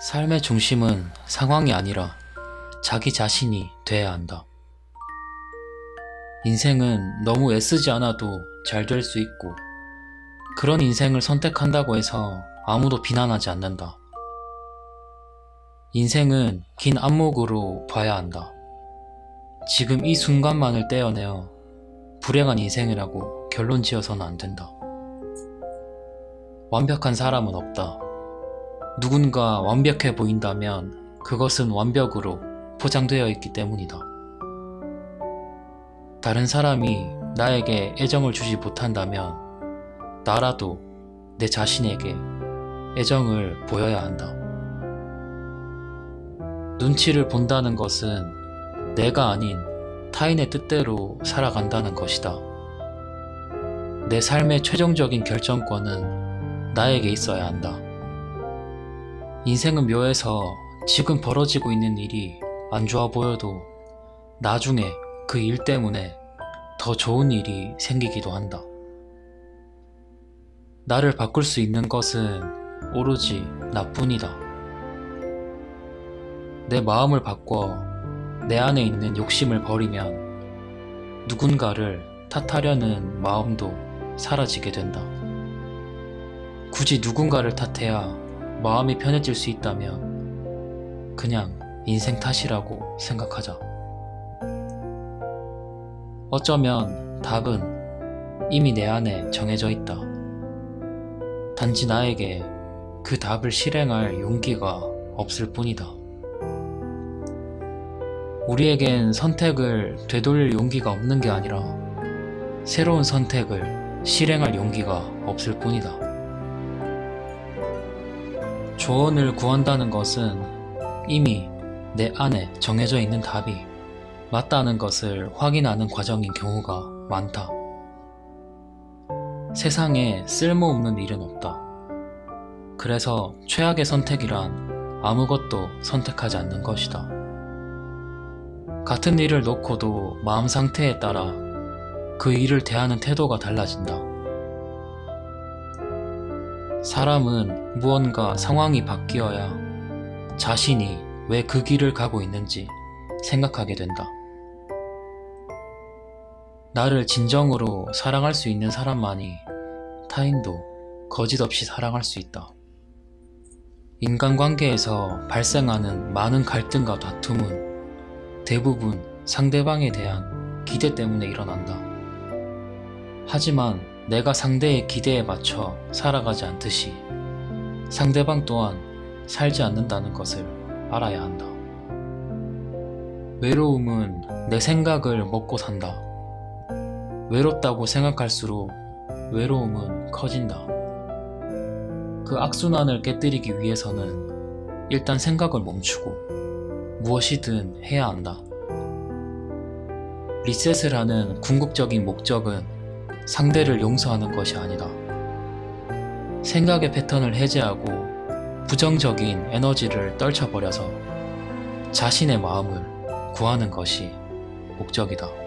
삶의 중심은 상황이 아니라 자기 자신이 돼야 한다. 인생은 너무 애쓰지 않아도 잘 될 수 있고, 그런 인생을 선택한다고 해서 아무도 비난하지 않는다. 인생은 긴 안목으로 봐야 한다. 지금 이 순간만을 떼어내어 불행한 인생이라고 결론 지어서는 안 된다. 완벽한 사람은 없다. 누군가 완벽해 보인다면 그것은 완벽으로 포장되어 있기 때문이다. 다른 사람이 나에게 애정을 주지 못한다면 나라도 내 자신에게 애정을 보여야 한다. 눈치를 본다는 것은 내가 아닌 타인의 뜻대로 살아간다는 것이다. 내 삶의 최종적인 결정권은 나에게 있어야 한다. 인생은 묘해서 지금 벌어지고 있는 일이 안 좋아 보여도 나중에 그 일 때문에 더 좋은 일이 생기기도 한다. 나를 바꿀 수 있는 것은 오로지 나뿐이다. 내 마음을 바꿔 내 안에 있는 욕심을 버리면 누군가를 탓하려는 마음도 사라지게 된다. 굳이 누군가를 탓해야 마음이 편해질 수 있다면 그냥 인생 탓이라고 생각하자. 어쩌면 답은 이미 내 안에 정해져 있다. 단지 나에게 그 답을 실행할 용기가 없을 뿐이다. 우리에겐 선택을 되돌릴 용기가 없는 게 아니라 새로운 선택을 실행할 용기가 없을 뿐이다. 조언을 구한다는 것은 이미 내 안에 정해져 있는 답이 맞다는 것을 확인하는 과정인 경우가 많다. 세상에 쓸모없는 일은 없다. 그래서 최악의 선택이란 아무것도 선택하지 않는 것이다. 같은 일을 놓고도 마음 상태에 따라 그 일을 대하는 태도가 달라진다. 사람은 무언가 상황이 바뀌어야 자신이 왜 그 길을 가고 있는지 생각하게 된다. 나를 진정으로 사랑할 수 있는 사람만이 타인도 거짓 없이 사랑할 수 있다. 인간관계에서 발생하는 많은 갈등과 다툼은 대부분 상대방에 대한 기대 때문에 일어난다. 하지만 내가 상대의 기대에 맞춰 살아가지 않듯이 상대방 또한 살지 않는다는 것을 알아야 한다. 외로움은 내 생각을 먹고 산다. 외롭다고 생각할수록 외로움은 커진다. 그 악순환을 깨뜨리기 위해서는 일단 생각을 멈추고 무엇이든 해야 한다. 리셋을 하는 궁극적인 목적은 상대를 용서하는 것이 아니다. 생각의 패턴을 해제하고 부정적인 에너지를 떨쳐버려서 자신의 마음을 구하는 것이 목적이다.